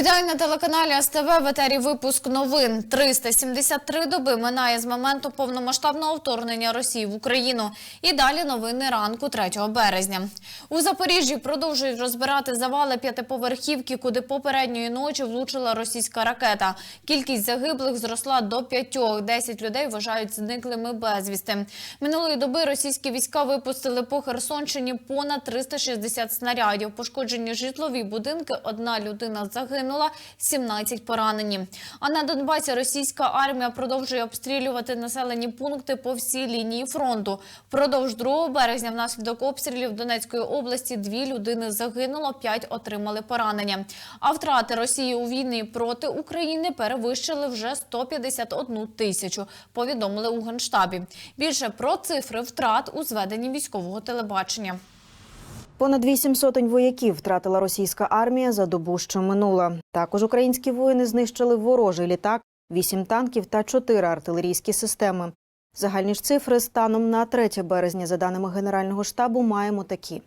Вітаю на телеканалі СТВ в етері випуск новин. 373 доби минає з моменту повномасштабного вторгнення Росії в Україну. І далі новини ранку 3 березня. У Запоріжжі продовжують розбирати завали п'ятиповерхівки, куди попередньої ночі влучила російська ракета. Кількість загиблих зросла до п'ятьох. Десять людей вважають зниклими безвісти. Минулої доби російські війська випустили по Херсонщині понад 360 снарядів. Пошкоджені житлові будинки. Одна людина загинула, 17 поранені. А на Донбасі російська армія продовжує обстрілювати населені пункти по всій лінії фронту. Впродовж 2 березня внаслідок обстрілів Донецької області дві людини загинуло, п'ять отримали поранення. А втрати Росії у війні проти України перевищили вже 151 тисячу. Повідомили у генштабі. Більше про цифри втрат у зведенні військового телебачення. Понад вісім сотень вояків втратила російська армія за добу, що минула. Також українські воїни знищили ворожий літак, вісім танків та чотири артилерійські системи. Загальні ж цифри станом на 3 березня, за даними Генерального штабу, маємо такі.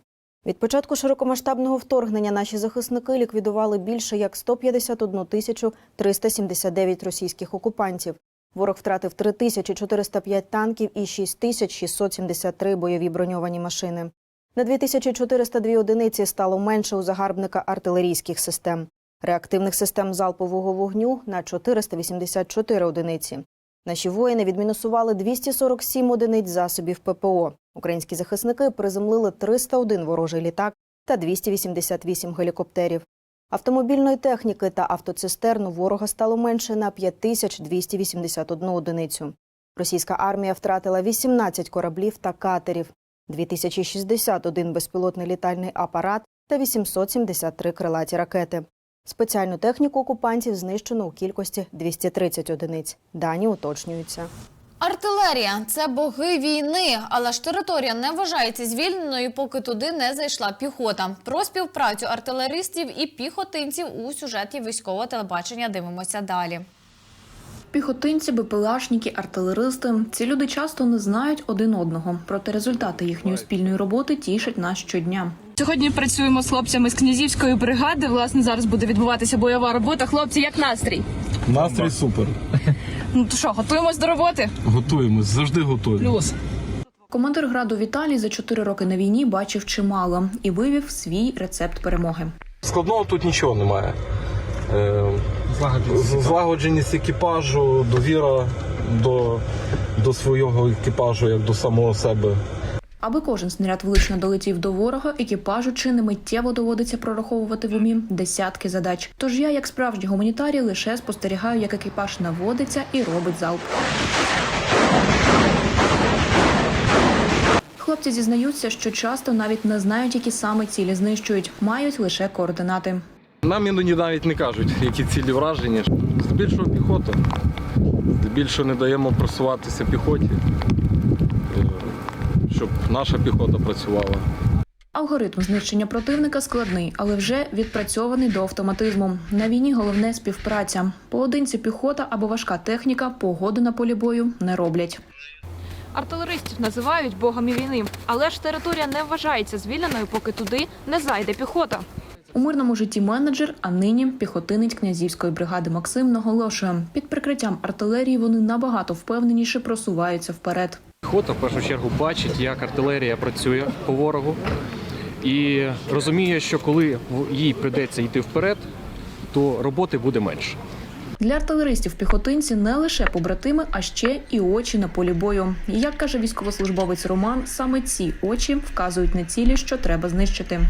Від початку широкомасштабного вторгнення наші захисники ліквідували більше як 151 тисячу 379 російських окупантів. Ворог втратив 3405 танків і 6673 бойові броньовані машини. На 2402 одиниці стало менше у загарбника артилерійських систем, реактивних систем залпового вогню на 484 одиниці. Наші воїни відмінусували 247 одиниць засобів ППО. Українські захисники приземлили 301 ворожий літак та 288 гелікоптерів. Автомобільної техніки та автоцистерн у ворога стало менше на 5281 одиницю. Російська армія втратила 18 кораблів та катерів, 2061 безпілотний літальний апарат та 873 крилаті ракети. Спеціальну техніку окупантів знищено у кількості 230 одиниць. Дані уточнюються. Артилерія це боги війни, але ж територія не вважається звільненою, поки туди не зайшла піхота. Про співпрацю артилеристів і піхотинців у сюжеті військового телебачення дивимося далі. Піхотинці, БПЛАшники, артилеристи ці люди часто не знають один одного. Проте результати їхньої спільної роботи тішать нас щодня. Сьогодні працюємо з хлопцями з князівської бригади. Власне, зараз буде відбуватися бойова робота. Хлопці, як настрій? Настрій супер. Ну то що, готуємось до роботи? Готуємось, завжди готові. Плюс. Командир граду Віталій за чотири роки на війні бачив чимало і вивів свій рецепт перемоги. Складного тут нічого немає. Е, Злагодженість екіпажу, довіра до, до свого екіпажу, як до самого себе. Аби кожен снаряд влучно долетів до ворога, екіпажу чи не миттєво доводиться прораховувати в умі десятки задач. Тож я, як справжній гуманітарій, лише спостерігаю, як екіпаж наводиться і робить залп. Хлопці зізнаються, що часто навіть не знають, які саме цілі знищують, мають лише координати. Нам іноді навіть не кажуть, які цілі враження. Здебільшого піхота. Здебільшого не даємо просуватися піхоті, е, щоб наша піхота працювала. Алгоритм знищення противника складний, але вже відпрацьований до автоматизму. На війні головне співпраця. Поодинці піхота або важка техніка погоду на полі бою не роблять. Артилеристів називають богами війни, але ж територія не вважається звільненою, поки туди не зайде піхота. У мирному житті менеджер, а нині піхотинець князівської бригади Максим наголошує, під прикриттям артилерії вони набагато впевненіше просуваються вперед. Піхота в першу чергу бачить, як артилерія працює по ворогу, і розуміє, що коли їй прийдеться йти вперед, то роботи буде менше. Для артилеристів піхотинці не лише побратими, а ще і очі на полі бою. Як каже військовослужбовець Роман, саме ці очі вказують на цілі, що треба знищити.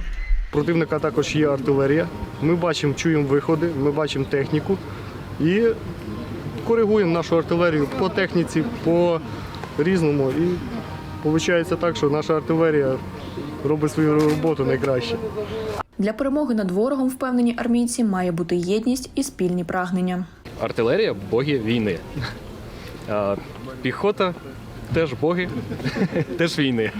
Противника також є артилерія. Ми бачимо, чуємо виходи, ми бачимо техніку і коригуємо нашу артилерію по техніці, по різному. І виходить так, що наша артилерія робить свою роботу найкраще. Для перемоги над ворогом, впевнені армійці, має бути єдність і спільні прагнення. Артилерія боги війни. А піхота теж боги, теж війни.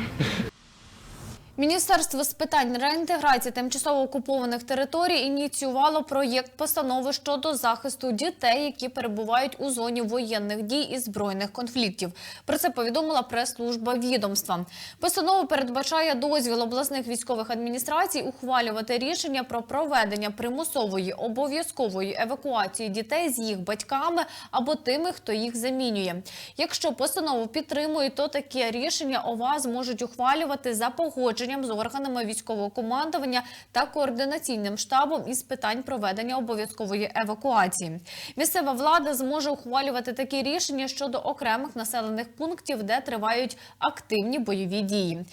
Міністерство з питань реінтеграції тимчасово окупованих територій ініціювало проєкт постанови щодо захисту дітей, які перебувають у зоні воєнних дій і збройних конфліктів. Про це повідомила прес-служба відомства. Постанова передбачає дозвіл обласних військових адміністрацій ухвалювати рішення про проведення примусової обов'язкової евакуації дітей з їх батьками або тими, хто їх замінює. Якщо постанову підтримують, то таке рішення ОВА зможуть ухвалювати за погодженням з органами військового командування та координаційним штабом із питань проведення обов'язкової евакуації. Місцева влада зможе ухвалювати такі рішення щодо окремих населених пунктів, де тривають активні бойові дії.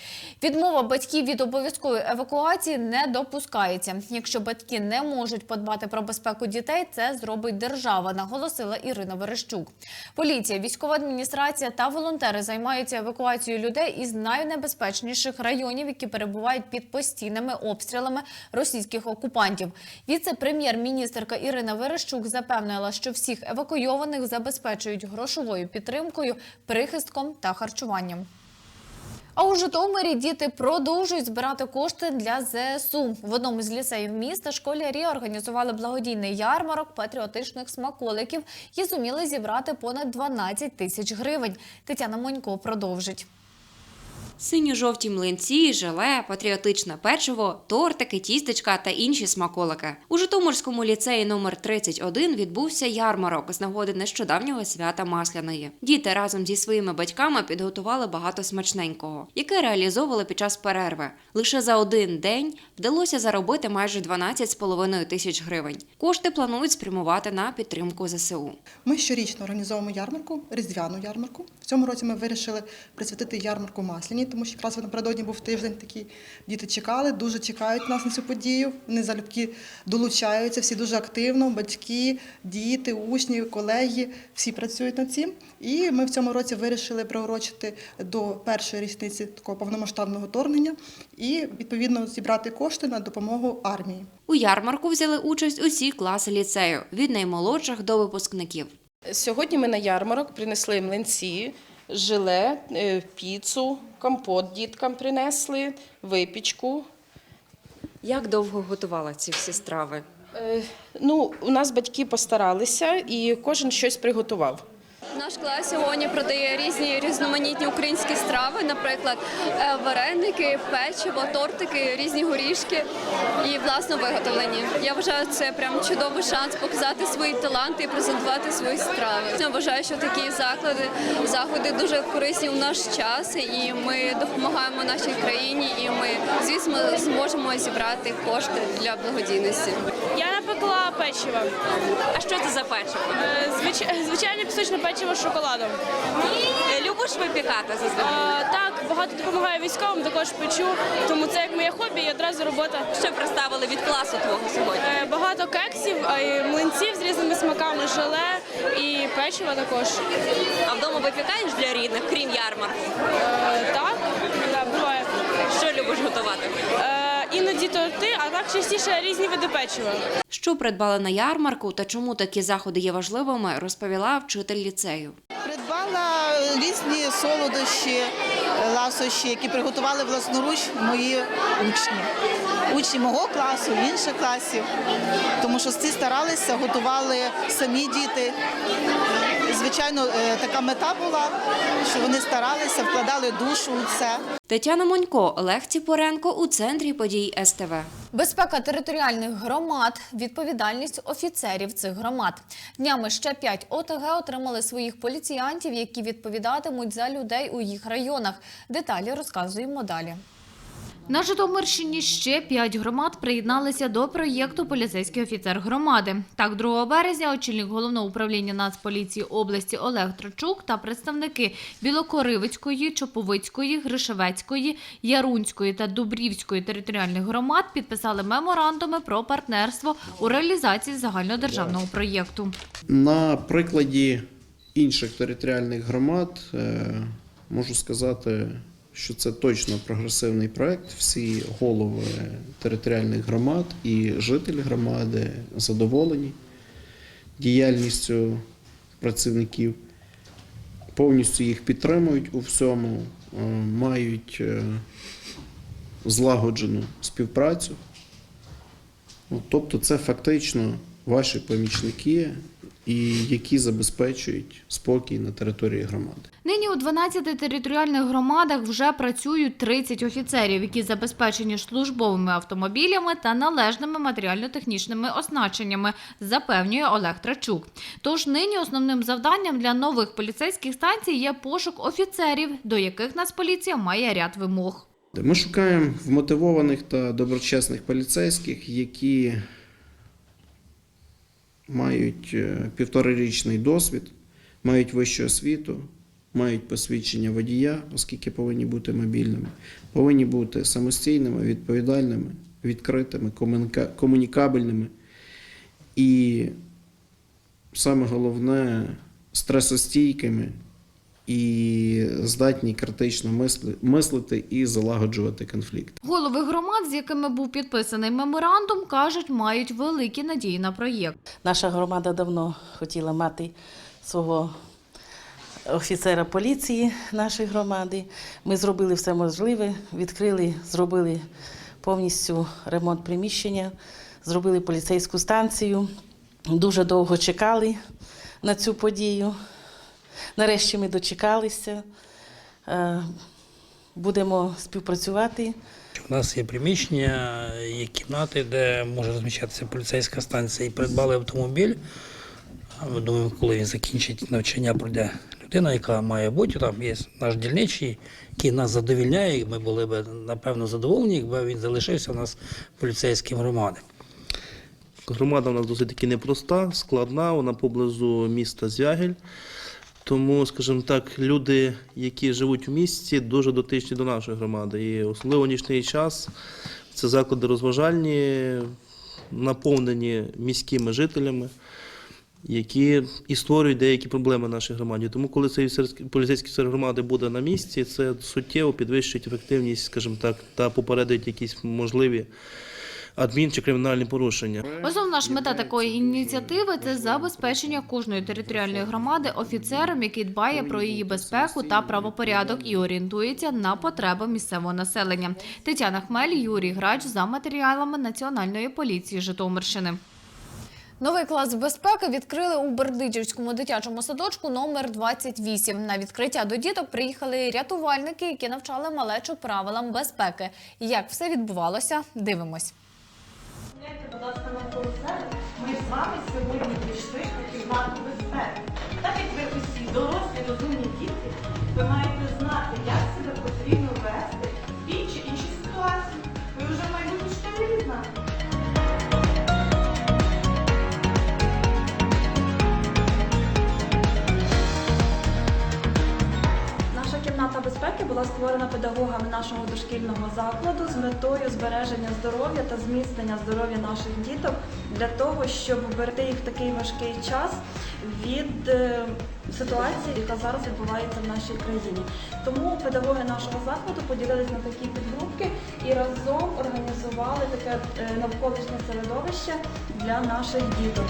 Відмова батьків від обов'язкової евакуації не допускається. Якщо батьки не можуть подбати про безпеку дітей, це зробить держава, наголосила Ірина Верещук. Поліція, військова адміністрація та волонтери займаються евакуацією людей із найнебезпечніших районів, які перебувають під постійними обстрілами російських окупантів. Віце-прем'єр-міністерка Ірина Верещук запевнила, що всіх евакуйованих забезпечують грошовою підтримкою, прихистком та харчуванням. А у Житомирі діти продовжують збирати кошти для ЗСУ. В одному з ліцеїв міста школярі організували благодійний ярмарок патріотичних смаколиків і зуміли зібрати понад 12 тисяч гривень. Тетяна Монько продовжить. Синьо-жовті млинці, желе, патріотичне печиво, тортики, тістечка та інші смаколики. У Житомирському ліцеї номер 31 відбувся ярмарок з нагоди нещодавнього свята Масляної. Діти разом зі своїми батьками підготували багато смачненького, яке реалізовували під час перерви. Лише за один день вдалося заробити майже 12,5 тисяч гривень. Кошти планують спрямувати на підтримку ЗСУ. Ми щорічно організовуємо ярмарку, різдвяну ярмарку. В цьому році ми вирішили присвятити ярмарку Масляні, тому що якраз напередодні був тиждень такий. Діти чекали, дуже чекають нас на цю подію. Вони залюбки долучаються, всі дуже активно, батьки, діти, учні, колеги, всі працюють над цим. І ми в цьому році вирішили приурочити до першої річниці такого повномасштабного вторгнення і відповідно зібрати кошти на допомогу армії. У ярмарку взяли участь усі класи ліцею від наймолодших до випускників. Сьогодні ми на ярмарок принесли млинці, желе, е, піцу, компот діткам принесли, випічку. Як довго готувала ці всі страви? Е, Ну, у нас батьки постаралися і кожен щось приготував. Наш клас сьогодні продає різні різноманітні українські страви, наприклад, е, вареники, печиво, тортики, різні горішки і власно виготовлені. Я вважаю, це прям чудовий шанс показати свої таланти і презентувати свої страви. Я вважаю, що такі заклади, заходи дуже корисні у наш час, і ми допомагаємо нашій країні, і ми, звісно, зможемо зібрати кошти для благодійності. Я напекла печиво. А що це за печиво? Е, звич- Звичайне пісочне печиво з шоколадом. Любиш випікати зазвичай? Е, Так, багато допомагаю військовим, також печу, тому це як моє хобі і одразу робота. Що представили від класу твого сьогодні? Е, Багато кексів, а й млинців з різними смаками, желе і печиво також. А вдома випікаєш для рідних, крім ярмарку? Е, Так, так, буває. Що любиш готувати? Е, Іноді торти, а так частіше різні види печива. Що придбали на ярмарку та чому такі заходи є важливими, розповіла вчитель ліцею. Придбала різні солодощі, ласощі, які приготували власноруч мої учні. Учні мого класу, інших класів. Тому що всі старалися, готували самі діти. Звичайно, е, така мета була, що вони старалися, вкладали душу у це. Тетяна Монько, Олег Ціпоренко у центрі подій СТВ. Безпека територіальних громад, відповідальність офіцерів цих громад. Днями ще п'ять ОТГ отримали своїх поліціянтів, які відповідатимуть за людей у їх районах. Деталі розказуємо далі. На Житомирщині ще п'ять громад приєдналися до проєкту Поліцейський офіцер громади. Так, 2 березня очільник головного управління Нацполіції області Олег Трочук та представники Білокоривицької, Чоповицької, Гришевецької, Ярунської та Дубрівської територіальних громад підписали меморандуми про партнерство у реалізації загальнодержавного проєкту. На прикладі інших територіальних громад е, можу сказати, що це точно прогресивний проект. Всі голови територіальних громад і жителі громади задоволені діяльністю працівників, повністю їх підтримують у всьому, е, мають е, злагоджену співпрацю. Ну, Тобто це фактично ваші помічники, і які забезпечують спокій на території громади. Нині у 12 територіальних громадах вже працюють 30 офіцерів, які забезпечені службовими автомобілями та належними матеріально-технічними оснащеннями, запевнює Олег Трачук. Тож нині основним завданням для нових поліцейських станцій є пошук офіцерів, до яких Нацполіція має ряд вимог. Ми шукаємо вмотивованих та доброчесних поліцейських, які мають півторирічний півторарічний досвід, мають вищу освіту, мають посвідчення водія, оскільки повинні бути мобільними, повинні бути самостійними, відповідальними, відкритими, комунікабельними. І саме головне стресостійкими і здатні критично мислити і залагоджувати конфлікт. Голови громад, з якими був підписаний меморандум, кажуть, мають великі надії на проєкт. Наша громада давно хотіла мати свого офіцера поліції нашої громади. Ми зробили все можливе, відкрили, зробили повністю ремонт приміщення, зробили поліцейську станцію. Дуже довго чекали на цю подію. Нарешті ми дочекалися. Е, Будемо співпрацювати. У нас є приміщення, є кімнати, де може розміщатися поліцейська станція. І придбали автомобіль. Ми думаємо, коли він закінчить навчання, пройде людина, яка має бути. Там є наш дільничий, який нас задовільняє. і Ми були б напевно задоволені, якби він залишився у нас поліцейським громади. Громада у нас досить таки непроста, складна, вона поблизу міста Звягель. Тому, скажімо так, люди, які живуть у місті, дуже дотичні до нашої громади. І особливо нічний час це заклади розважальні, наповнені міськими жителями, які і створюють деякі проблеми нашій громаді. Тому, коли цей поліцейський офіцер громади буде на місці, це суттєво підвищить ефективність, скажімо так, та попередить якісь можливі адмін чи кримінальні порушення. Основна ж мета такої ініціативи це забезпечення кожної територіальної громади офіцером, який дбає про її безпеку та правопорядок і орієнтується на потреби місцевого населення. Тетяна Хмель, Юрій Грач за матеріалами Національної поліції Житомирщини. Новий клас безпеки відкрили у Бердичівському дитячому садочку номер 28. На відкриття до діток приїхали рятувальники, які навчали малечу правилам безпеки. Як все відбувалося, дивимось. Будь ласка, на себе. Ми з вами сьогодні прийшли в кімнату безпеки. Так як ви усі дорослі, розумні діти, ви маєте знати, як себе потрібно була створена педагогами нашого дошкільного закладу з метою збереження здоров'я та зміцнення здоров'я наших діток для того, щоб берегти їх в такий важкий час від е, ситуації, яка зараз відбувається в нашій країні. Тому педагоги нашого закладу поділились на такі підгрупки і разом організували таке е, навколишнє середовище для наших діток.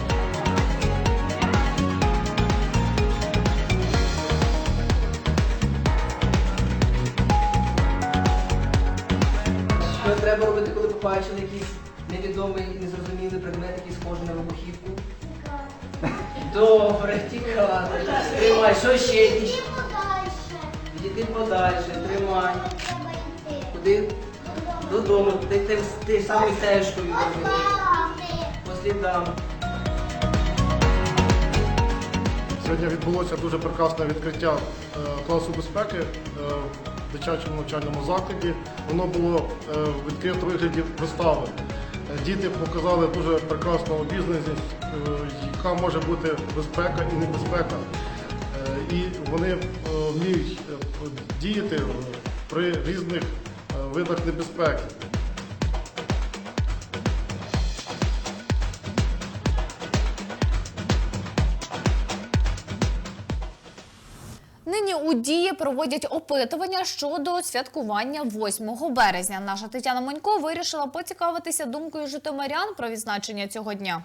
Що треба робити, коли побачили якийсь невідомий, незрозумілий предмет, який схожий на вибухівку? Добре, тікати. Тримай, що ще якісь? Відійди подальше, тримай. Куди? Додому. Ти, ти, ти самою стежкою робити. По слідам. Сьогодні відбулося дуже прекрасне відкриття е, класу безпеки е, дитячому навчальному закладі. Воно було в відкрито в вигляді вистави. Е, Діти показали дуже прекрасну обізнаність, е, яка може бути безпека і небезпека. Е, І вони е, вміють е, діяти при різних е, видах небезпеки. У дії проводять опитування щодо святкування 8 березня. Наша Тетяна Монько вирішила поцікавитися думкою житомирян про відзначення цього дня.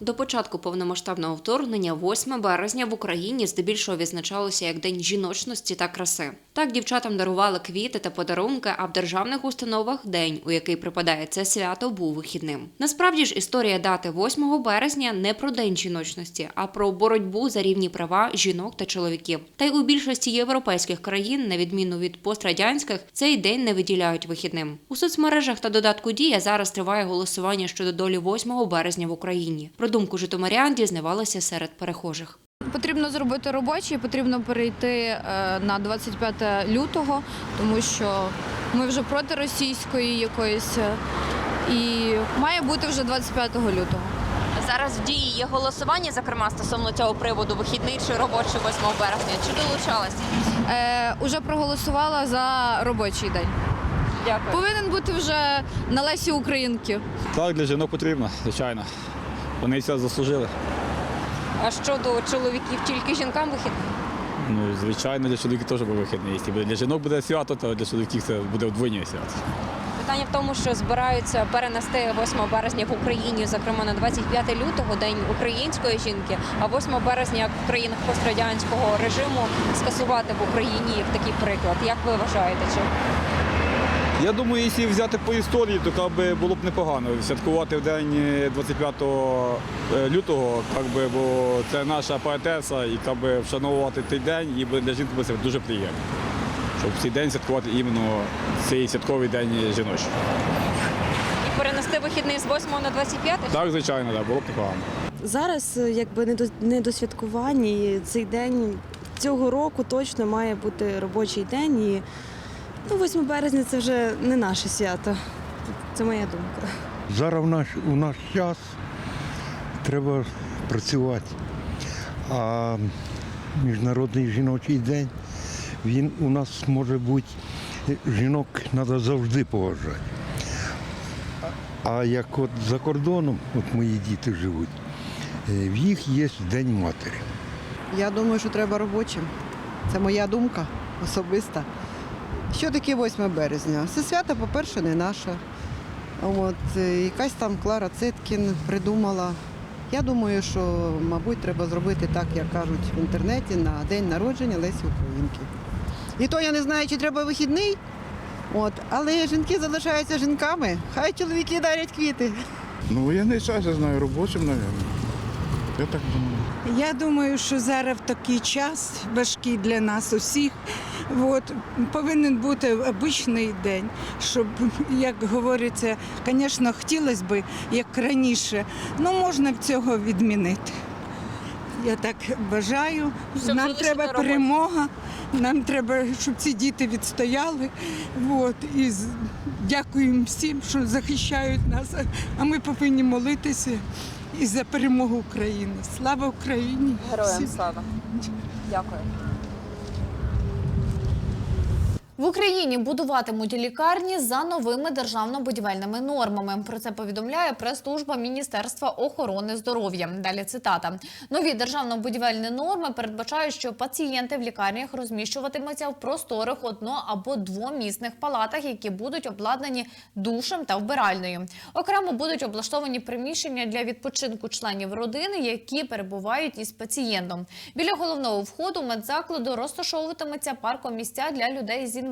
До початку повномасштабного вторгнення 8 березня в Україні здебільшого відзначалося як День жіночності та краси. Так дівчатам дарували квіти та подарунки, а в державних установах день, у який припадає це свято, був вихідним. Насправді ж історія дати 8 березня не про день жіночності, а про боротьбу за рівні права жінок та чоловіків. Та й у більшості європейських країн, на відміну від пострадянських, цей день не виділяють вихідним. У соцмережах та додатку Дія зараз триває голосування щодо долі 8 березня в Україні. Про думку житомирян дізнавалися серед перехожих. Потрібно зробити робочий, потрібно перейти е, на 25 лютого, тому що ми вже проти російської якоїсь, е, і має бути вже 25 лютого. Зараз в дії є голосування, зокрема стосовно цього приводу, вихідний чи робочий 8 березня. Чи долучалась? Е, уже проголосувала за робочий день. Дякую. Повинен бути вже на Лесі Українки. Так, для жінок потрібно, звичайно. Вони це заслужили. А щодо чоловіків, тільки жінкам вихідний? Ну, звичайно, для чоловіків теж буде вихідний. Якщо для жінок буде свято, то для чоловіків це буде вдвоє свято. Питання в тому, що збираються перенести 8 березня в Україні, зокрема на 25 лютого, день української жінки, а 8 березня як в країнах пострадянського режиму скасувати в Україні як такий приклад. Як ви вважаєте? Чи Я думаю, якщо взяти по історії, то би, було б непогано святкувати в день е, 25 лютого, как би, бо це наша поетеса, і би, вшановувати той день, і для жінки буде це дуже приємно. Щоб цей день святкувати іменно цей святковий день жіночий. і перенести вихідний з 8 на 25? Так, звичайно, да, було б непогано. Зараз е, якби не до не до святкувань, і цей день цього року точно має бути робочий день. І ну, 8 березня це вже не наше свято. Це моя думка. Зараз в наш, у наш час треба працювати. А Міжнародний жіночий день, він у нас може бути, жінок треба завжди поважати. А як от за кордоном, от мої діти живуть, е, в їх є День матері. Я думаю, що треба робочим. Це моя думка особиста. Що таке 8 березня? Це свято, по-перше, не наше. От, е, якась там Клара Цеткін придумала. Я думаю, що, мабуть, треба зробити так, як кажуть в інтернеті, на день народження Лесі Українки. І то я не знаю, чи треба вихідний, от, але жінки залишаються жінками, хай чоловіки дарять квіти. Ну, воєнний час, я знаю, робочим, мабуть. Я так думаю. Я думаю, що зараз такий час важкий для нас усіх. От, повинен бути обичний день, щоб, як говориться, звісно, хотілося б, як раніше, але можна б цього відмінити. Я так бажаю. Щоб нам треба перемога, нам треба, щоб ці діти відстояли. От, і дякуємо всім, що захищають нас. А ми повинні молитися і за перемогу України. Слава Україні! Героям слава. Дякую. В Україні будуватимуть лікарні за новими державно-будівельними нормами. Про це повідомляє прес-служба Міністерства охорони здоров'я. Далі цитата: нові державно-будівельні норми передбачають, що пацієнти в лікарнях розміщуватимуться в просторих одно або двомісних палатах, які будуть обладнані душем та вбиральною. Окремо будуть облаштовані приміщення для відпочинку членів родини, які перебувають із пацієнтом. Біля головного входу медзакладу розташовуватиметься паркомісця для людей з інвалідністю.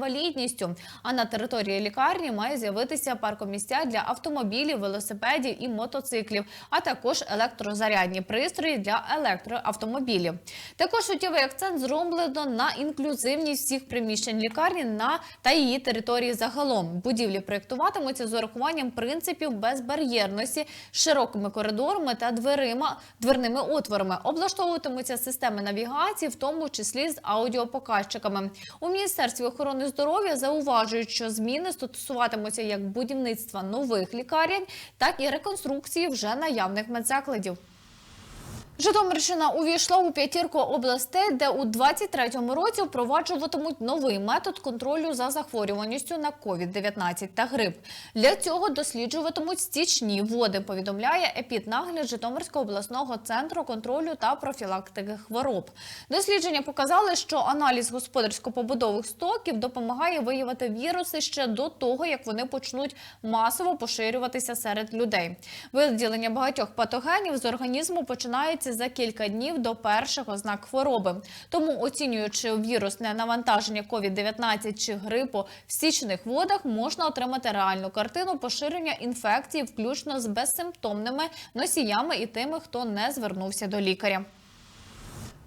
А на території лікарні має з'явитися паркомісця для автомобілів, велосипедів і мотоциклів, а також електрозарядні пристрої для електроавтомобілів. Також суттєвий акцент зроблено на інклюзивність всіх приміщень лікарні на та її території загалом. Будівлі проєктуватимуться з урахуванням принципів безбар'єрності, широкими коридорами та дверима, дверними отворами. Облаштовуватимуться системи навігації, в тому числі з аудіопоказчиками. У міністерстві охорони здоров'я зауважують, що зміни стосуватимуться як будівництва нових лікарень, так і реконструкції вже наявних медзакладів. Житомирщина увійшла у п'ятірку областей, де у 23-му році впроваджуватимуть новий метод контролю за захворюваністю на COVID-19 та грип. Для цього досліджуватимуть стічні води, повідомляє епіднагляд Житомирського обласного центру контролю та профілактики хвороб. Дослідження показали, що аналіз господарсько-побудових стоків допомагає виявити віруси ще до того, як вони почнуть масово поширюватися серед людей. Виділення багатьох патогенів з організму починається з'являється за кілька днів до перших ознак хвороби. Тому, оцінюючи вірусне навантаження COVID-19 чи грипу в стічних водах, можна отримати реальну картину поширення інфекції, включно з безсимптомними носіями і тими, хто не звернувся до лікаря.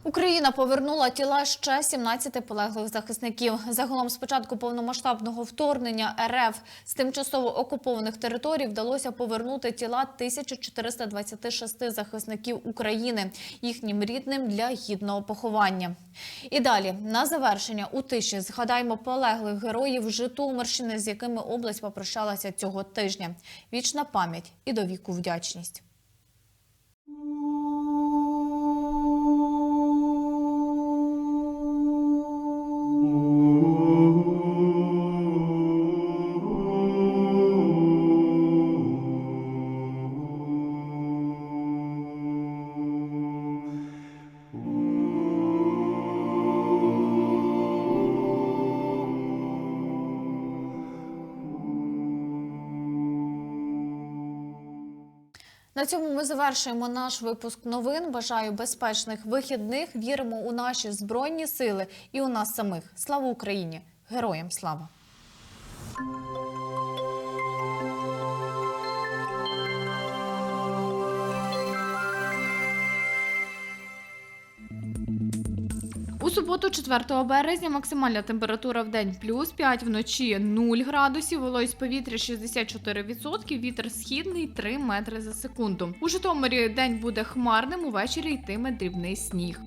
Україна повернула тіла ще 17 полеглих захисників. Загалом з початку повномасштабного вторгнення РФ з тимчасово окупованих територій вдалося повернути тіла 1426 захисників України їхнім рідним для гідного поховання. І далі на завершення у тиші згадаємо полеглих героїв Житомирщини, з якими область попрощалася цього тижня. Вічна пам'ять і до віку вдячність. На цьому ми завершуємо наш випуск новин. Бажаю безпечних вихідних. Віримо у наші збройні сили і у нас самих. Слава Україні! Героям слава! Суботу, 4 березня, максимальна температура в день плюс 5, вночі 0 градусів, вологість повітря 64%, вітер східний 3 метри за секунду. У Житомирі день буде хмарним, увечері йтиме дрібний сніг.